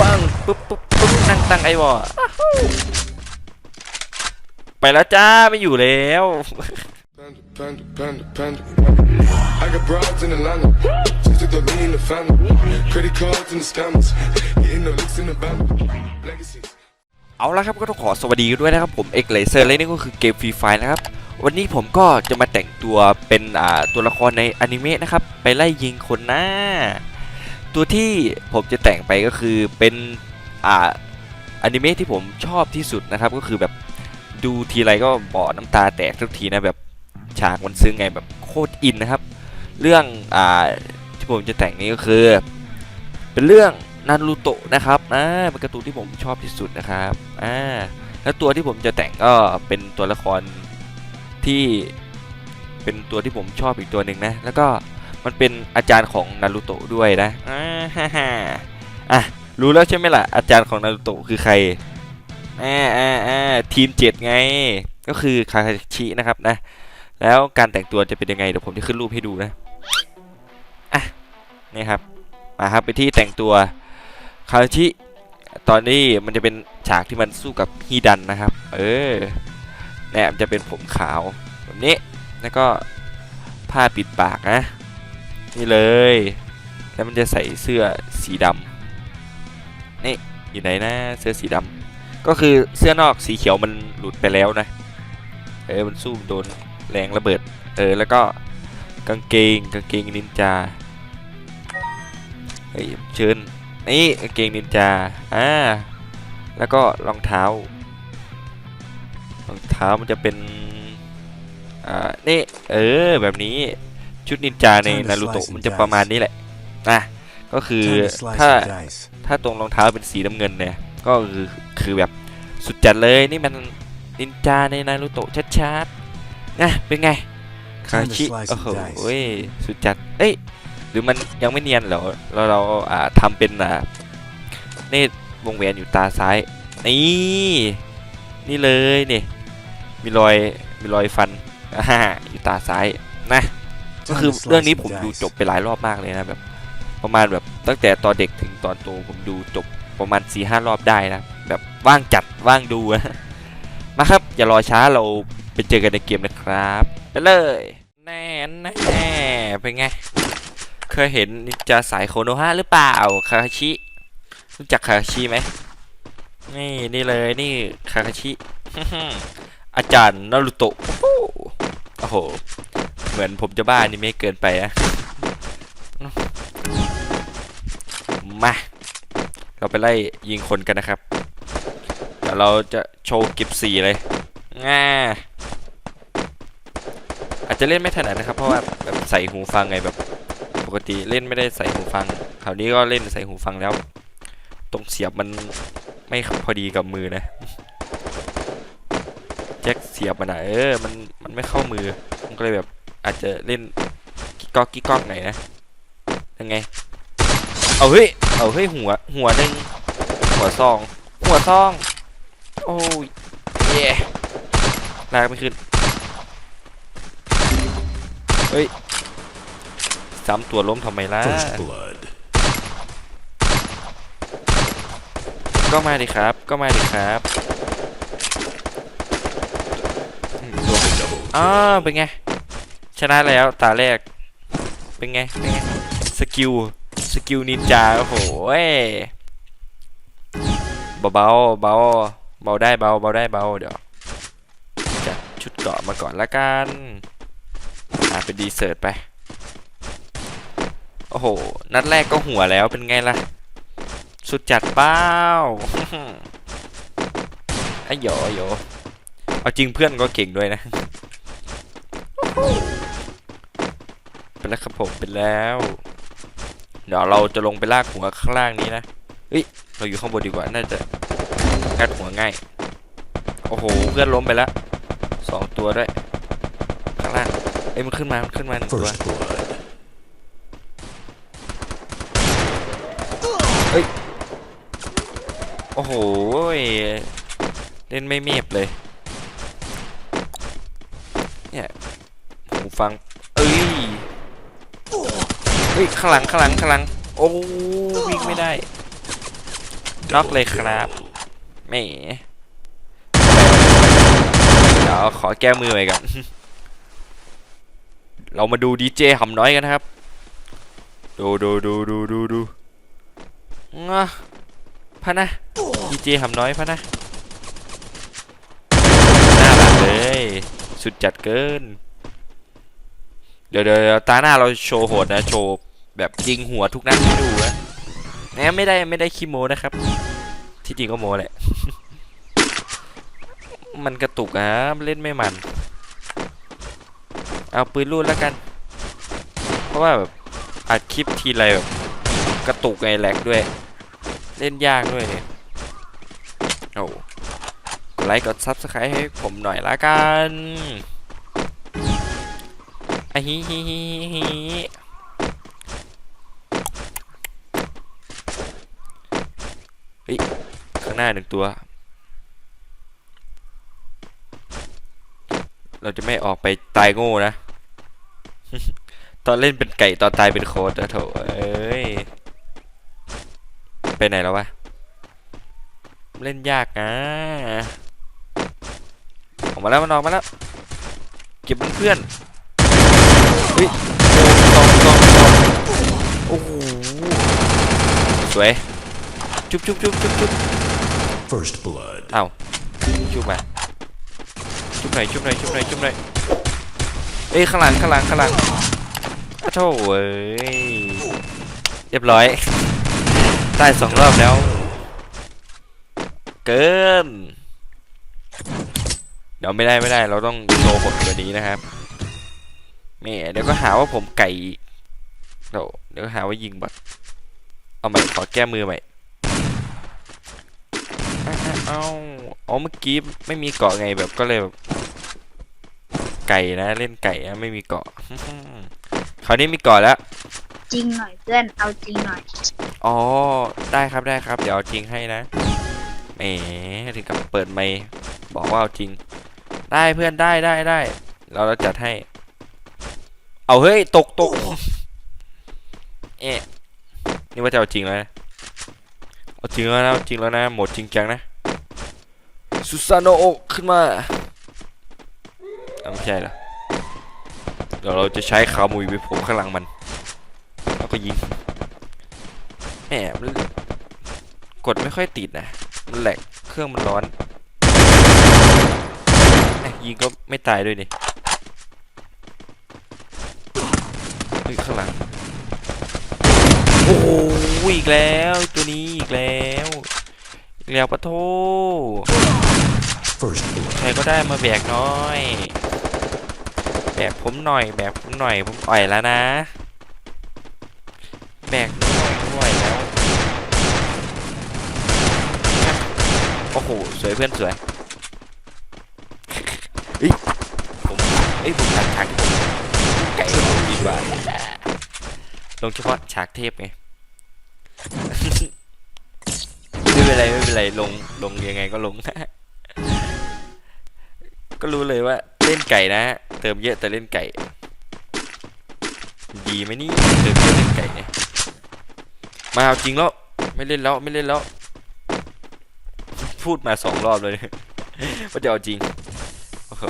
ปังปุ๊บปุ๊บปุ๊บนั่งตั้งไอวอร์ไปแล้วจ้าไม่อยู่แล้ว Panda, panda, panda, panda. I got broads in Atlanta. Just took the lean in the family. Credit cards and the scammers. Getting no licks in the band. Legacies. เอาละครับก็ต้องขอสวัสดีด้วยนะครับผมเอ็กเลเซอร์และนี่ก็คือเกมฟรีไฟนะครับ วันนี้ผมก็จะมาแต่งตัวเป็นอ่าตัวละครในอนิเมะนะครับ ไปไล่ยิงคนหน้า ตัวที่ผมจะแต่งไปก็คือเป็นอ่าอนิเมะที่ผมชอบที่สุดนะครับก็คือแบบดูทีไรก็บ่อน้ำตาแตกทุกทีนะแบบฉากมันซึ้งไงแบบโคตรอินนะครับ เรื่องอ่าที่ผมจะแต่งนี้ก็คือ เป็นเรื่องนารูโตะนะครับอ่าเป็นการ์ตูนที่ผมชอบที่สุดนะครับอ่าแล้วตัวที่ผมจะแต่งก็เป็นตัวละครที่เป็นตัวที่ผมชอบอีกตัวหนึ่งนะ แล้วก็ มันเป็นอาจารย์ของนารูโตะด้วยนะอ่าฮ่าฮ่าอะรู้แล้วใช่ไหมล่ะอาจารย์ของนารูโตะคือใครอ่าอ่าอ่าทีมเจ็ดไง ก็คือคาคาชินะครับนะ แล้วการแต่งตัวจะเป็นยังไงเดี๋ยวผมจะขึ้นรูปให้ดูนะอะนี่ครับมาครับไปที่แต่งตัวคาคาชิตอนนี้มันจะเป็นฉากที่มันสู้กับฮีดันนะครับ เออเนี่ยมันจะเป็นผมขาวแบบนี้แล้วก็ผ้าปิดปากนะ นี่เลย แล้วมันจะใส่เสื้อสีดำนี่อยู่ไหนนะเสื้อสีดำก็คือเสื้อนอกสีเขียวมันหลุดไปแล้วนะ เออมันสู้โดนแรงระเบิด เออแล้วก็กางเกงกางเกงนินจา เฮ้ยเชิญนี่กางเกงนินจา อ่า แล้วก็รองเท้ารองเท้ามันจะเป็น อ่า นี่ เออ แบบนี้ ชุดนินจาในนารูโตะมันจะประมาณนี้แหละนะก็คือ Time to slice ถ้า and dice. ถ้าตรงรองเท้าเป็นสีน้ำเงินเนี่ยก็คือคือแบบสุดจัดเลยนี่มันนินจาในนารูโตะชัดๆนะเป็นไงคา Time to ชิ slice โอ้โห and dice. เว้ยสุดจัดเอ้ยหรือมันยังไม่เนียนเหรอเราเราอ่าทำเป็นอ่านี่วงแหวนอยู่ตาซ้ายนี่นี่เลยนี่มีรอยมีรอยฟันอ่าอยู่ตาซ้ายนะ ก็คือ Time to เรื่องนี้ slice ผม and ดู dice. จบไปหลายรอบมากเลยนะแบบ ประมาณแบบตั้งแต่ตอนเด็กถึงตอนโตผมดูจบประมาณ4ีห้ารอบได้นะแบบว่างจัดว่างดูนะมาครับ อย่ารอช้าเราไปเจอกันในเกมนะครับไปเลยแน่แน่เป็นไง เคยเห็นนินจาสายโคโนฮะหรือเปล่าคาคาชิรู้จักคาคาชิไหมนี่นี่เลยนี่คาคาชิอาจารย์นารุโตะโอ้โหโอ้โห เหมือนผมจะบ้านี่ไม่เกินไปนะมา เราไปไล่ยิงคนกันนะครับเดี๋ยวเราจะโชว์เก็บสีเลยง่าอาจจะเล่นไม่ถนัดนะครับ เพราะว่าแบบใส่หูฟังไงแบบ ปกติเล่นไม่ได้ใส่หูฟัง คราวนี้ก็เล่นใส่หูฟังแล้ว ตรงเสียบมันไม่พอดีกับมือนะแจ็คเสียบมันอะเออมันมันไม่เข้ามือมันก็เลยแบบ อาจจะเล่นกิ๊กก๊อกกิ๊กก๊อกหน่อยนะยังไง เอาเฮ้ย เอาเฮ้ยหัว หัวหนึ่งหัวซอง หัวซอง โอ้ยเย่ลากไม่ขึ้น เฮ้ยสามตัวล้มทำไมล่ะ First blood. ก็มาดิครับ ก็มาดิครับอืมตัวอ้าวเป็นไง ชนะแล้วตาแรก เป็นไง เป็นไง สกิล สกิลนินจา โอ้โหเบาเบาเบาเบาได้เบาเบาได้เบาเดี๋ยวจัดชุดเกาะมาก่อนละกันอ่าเป็นดีเซิร์ตไป โอ้โห นัดแรกก็หัวแล้วเป็นไงล่ะ สุดจัดเป้าไอ้หยอหยอเอาจริงเพื่อนก็เก่งด้วยนะ นแล้วครับผมเป็นแล้ว เดี๋ยวเราจะลงไปลากหัวข้างล่างนี้นะเฮ้ยเราอยู่ข้างบนดีกว่าน่าจะงัดหัวง่ายโอ้โหเพื่อนล้มไปแล้วสองตัวด้วยข้างล่างเอ้ยมันขึ้นมามันขึ้นมาหนึ่งตัว First blood. โอ้โหเล่นไม่เมียบเลยเนี่ยหูฟังเอ้ยเฮ้ยข้างหลังข้างหลังข้างหลัง โอ้วิ่งไม่ได้น็อกเลยครับแหมเดี๋ยวขอแก้มือไปก่อนเรามาดูดีเจหำน้อยกันนะครับ ดูดูดูดูดูดูงะพะนะดีเจหำน้อยพะนะน่ารักเลย สุดจัดเกิน เดี๋ยวเดี๋ยวเดี๋ยวตาหน้าเราโชว์โหดนะ โชว์ แบบยิงหัวทุกนัดให้ดูนะแหมไม่ได้ไม่ได้ขี้โมนะครับ ที่จริงก็โมแหละ มันกระตุกอะเล่นไม่มัน เอาปืนรูดแล้วกัน เพราะว่าแบบอัดคลิปทีไรแบบกระตุกไงแหลกด้วย เล่นยากด้วยเนี่ยโอ้กดไลค์กดซับสไครต์ให้ผมหน่อยละกันอะฮิฮิฮิฮิ ฮ้ยข้างหน้าหนึ่งตัว เราจะไม่ออกไปตายโง่นะ ตอนเล่นเป็นไก่ตอนตายเป็นโค้ดอะโถเอ้ย ไปไหนแล้ววะ เล่นยากนะออกมาแล้วมันออกมาแล้ว เก็บเพื่อนเฮ้ยตองตองตองโอ้โหสวย จุ๊บจุ๊บจุ๊บจุ๊บจุ๊บ First blood. เอ้าชุบมาชุบหน่อยชุบหน่อยชุบหน่อยชุบหน่อยเอ้ยข้างหลังข้างหลังข้างหลังอ้าวโถ่เว้ยเรียบร้อยตายสองรอบแล้ว เกินเดี๋ยวไม่ได้ไม่ได้เราต้องโชว์ผลกว่านี้นะครับแหม่เดี๋ยวก็หาว่าผมไก่อีกเดี๋ยวเดี๋ยวก็หาว่ายิงบัตเอาใหม่ขอแก้มือใหม่ อ้าวอ้าวอ๋อเมื่อกี้ไม่มีเกาะไงแบบก็เลยแบบไก่นะเล่นไก่นะไม่มีเกาะคราวนี้มีเกาะแล้ว จริงหน่อยเพื่อนเอาจริงหน่อยอ๋อได้ครับได้ครับ เดี๋ยวเอาจริงให้นะแหมถึงกับเปิดไมค์บอกว่าเอาจริง ได้เพื่อนได้ได้ได้เราเราจัดให้ เอาเฮ้ยตกตกเอ๊ะนี่ว่าจะเอาจริงแล้วนะเอาจริงแล้วนะเอาจริงแล้วนะหมดจริงจังนะ ซูซานโนโอขึ้นมาไม่ใช่เหรอเดี๋ยวเราจะใช้ขามุยไปผมข้างหลังมัน แล้วก็ยิงแหมมันกดไม่ค่อยติดนะ มันแหลกเครื่องมันร้อนยิงก็ไม่ตายด้วยนี่เฮ้ยข้างหลัง โอ้โหอีกแล้ว ตัวนี้อีกแล้ว แล้วปะโท First blood. ใครก็ได้มาแบกหน้อย แบกผมหน่อย แบกผมหน่อย ผมอ่อยแล้วนะ แบกหน่อยไม่ไหวแล้ว โอ้โห สวยเพื่อนสวยเฮ้ยผมเอ้ยผมฉากฉากไก่ลงดีกว่าลงเฉพาะฉากเทพไงไม่ เป็นไรไม่เป็นไรลงลงยังไงก็ลงก็รู้เลยว่าเล่นไก่นะ เติมเยอะแต่เล่นไก่ ดีไหมนี่เติมเยอะเล่นไก่เนี่ยมาเอาจริงแล้วไม่เล่นแล้วไม่เล่นแล้ว พูดมาสองรอบเลยว่าจะเอาจริงโอ้โห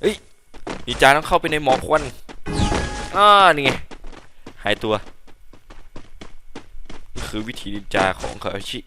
เฮ้ยนินจาต้องเข้าไปในหมอกควันอ่านี่ไงหายตัว นี่คือวิธีนินจาของคาชิ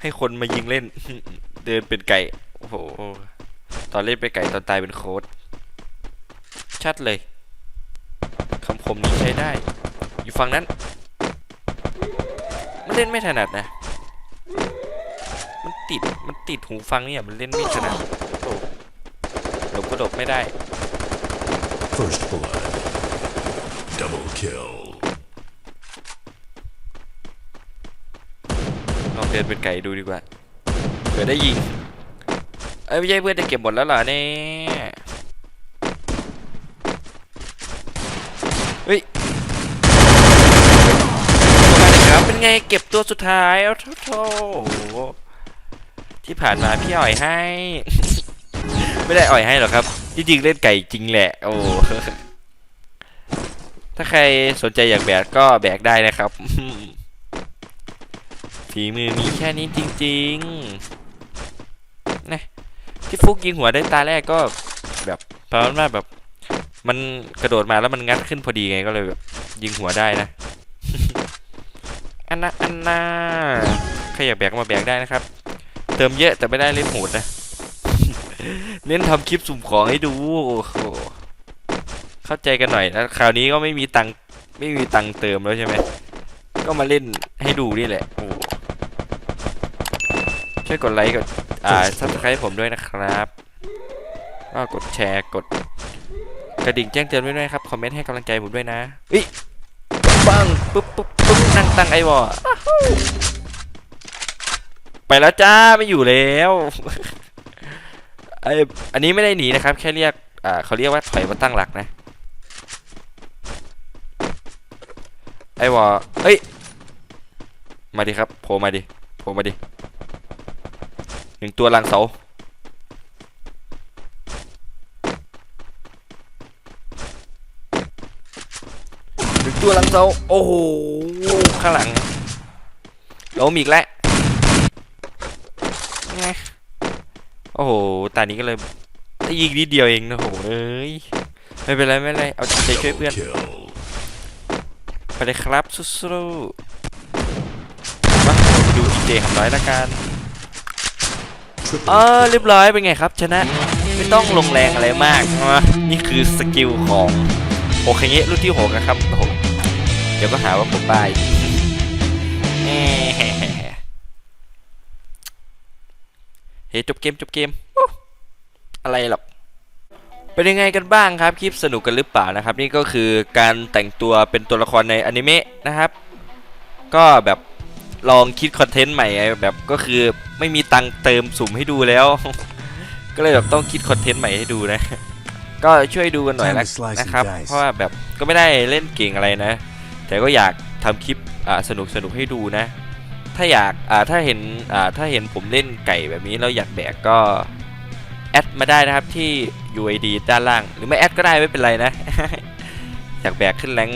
ให้คนมายิงเล่น เดินเป็นไก่ โอ้โห ตอนเล่นเป็นไก่ตอนตายเป็นโค้ดชัดเลยคำคมนี้ใช้ได้ อยู่ฝั่งนั้น มันเล่นไม่ถนัดนะ มันติด มันติดหูฟังเนี่ย มันเล่นไม่ถนัดโหลบกระดกไม่ได้ First blood. Double kill. ลอง เดินเป็นไก่ดูดีกว่าเผื่อได้ยิงเอ้ยไม่ใช่เพื่อนจะเก็บหมดแล้วเหรอเนี่ยเฮ้ยมาเลยครับเป็นไงเก็บตัวสุดท้ายเอาโถที่ผ่านมาพี่อ่อยให้ ไม่ได้อ่อยให้หรอกครับจริงๆเล่นไก่จริงแหละโอ้ถ้าใครสนใจอยากแบกก็แบกได้นะครับ ฝีมือมีแค่นี้จริงๆนะที่ฟุกยิงหัวได้ตาแรกก็แบบเพราะว่าแบบ มันกระโดดมาแล้วมันงัดขึ้นพอดีไงก็เลยแบบยิงหัวได้นะอันน่ะอันน่าใครอยากแบกมาแบกได้นะครับ เติมเยอะแต่ไม่ได้เล่นโหดนะเน้นทำคลิปสุ่มของให้ดูโอ้โหเข้าใจกันหน่อยนะคราวนี้ก็ไม่มีตังไม่มีตังเติมแล้วใช่ไหมก็มาเล่นให้ดูนี่แหละโอ้ วยกดไลค์กดอ่าซับสไครต์ผมด้วยนะครับก็กดแชร์กด กระดิ่งแจ้งเตือนไว้ด้วยครับ คอมเมนต์ให้กำลังใจผมด้วยนะอิปังปุ๊บปุ๊บปุ๊บนั่งตั้งไอ้วอไปแล้วจ้าไม่อยู่แล้วไออันนี้ไม่ได้หนีนะครับ แค่เรียกอ่าเขาเรียกว่าถอยมาตั้งหลักนะไอวอเอ้ยมาดิครับโผล่มาดิโผล่มาดิ หนึ่งตัวหลังเสาหนึ่งตัวหลังเสาโอ้โหข้างหลังล้มอีกแล้วไงโอ้โหตานี้ก็เลยได้ยิงนิดเดียวเองนะโหเอ้ยไม่เป็นไรไม่เป็นไรเอาใจช่วยเพื่อนไปเลยครับสู้ๆมาดูอีเจทำร้อยละกัน เออเรียบร้อยเป็นไงครับ ชนะไม่ต้องลงแรงอะไรมากนะนี่คือสกิลของโอเคเงะรุ่นที่หกนะครับโอ้โหเดี๋ยวก็หาว่าผมบ้าอีกแหมเฮ้จบเกมจบเกมโอ้อะไรหรอกเป็นยังไงกันบ้างครับคลิปสนุกกันหรือเปล่านะครับ นี่ก็คือการแต่งตัวเป็นตัวละครในอนิเมะนะครับ ก็แบบ ลองคิดคอนเทนต์ใหม่ไงแบบก็คือไม่มีตังค์เติมสุ่มให้ดูแล้ว ก็เลยแบบต้องคิดคอนเทนต์ใหม่ให้ดูนะ ก็ช่วยดูกันหน่อย Time ละ to slice and นะครับ dice เพราะว่าแบบก็ไม่ได้เล่นเก่งอะไรนะ แต่ก็อยากทำคลิปอ่าสนุกสนุกให้ดูนะ ถ้าอยากอ่าถ้าเห็นอ่าถ้าเห็นผมเล่นไก่แบบนี้แล้วอยากแบกก็แอดมาได้นะครับที่ UID ด้านล่าง หรือไม่แอดก็ได้ไม่เป็นไรนะ อยากแบกขึ้นแรง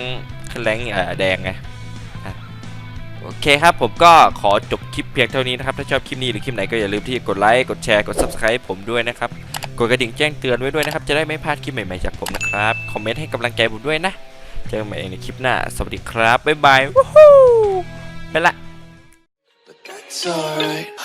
ขึ้นแรงอ่าแดงไงอะ โอเคครับ ผมก็ขอจบคลิปเพียงเท่านี้นะครับ ถ้าชอบคลิปนี้หรือคลิปไหนก็อย่าลืมที่กดไลค์กดแชร์กด Subscribe ผมด้วยนะครับกดกระดิ่งแจ้งเตือนไว้ด้วยนะครับ จะได้ไม่พลาดคลิปใหม่ๆจากผมนะครับ คอมเมนต์ให้กำลังใจผมด้วยนะ เจอกันใหม่ในคลิปหน้า สวัสดีครับ บ๊ายบาย วู้ฮู้ไปละ But that's.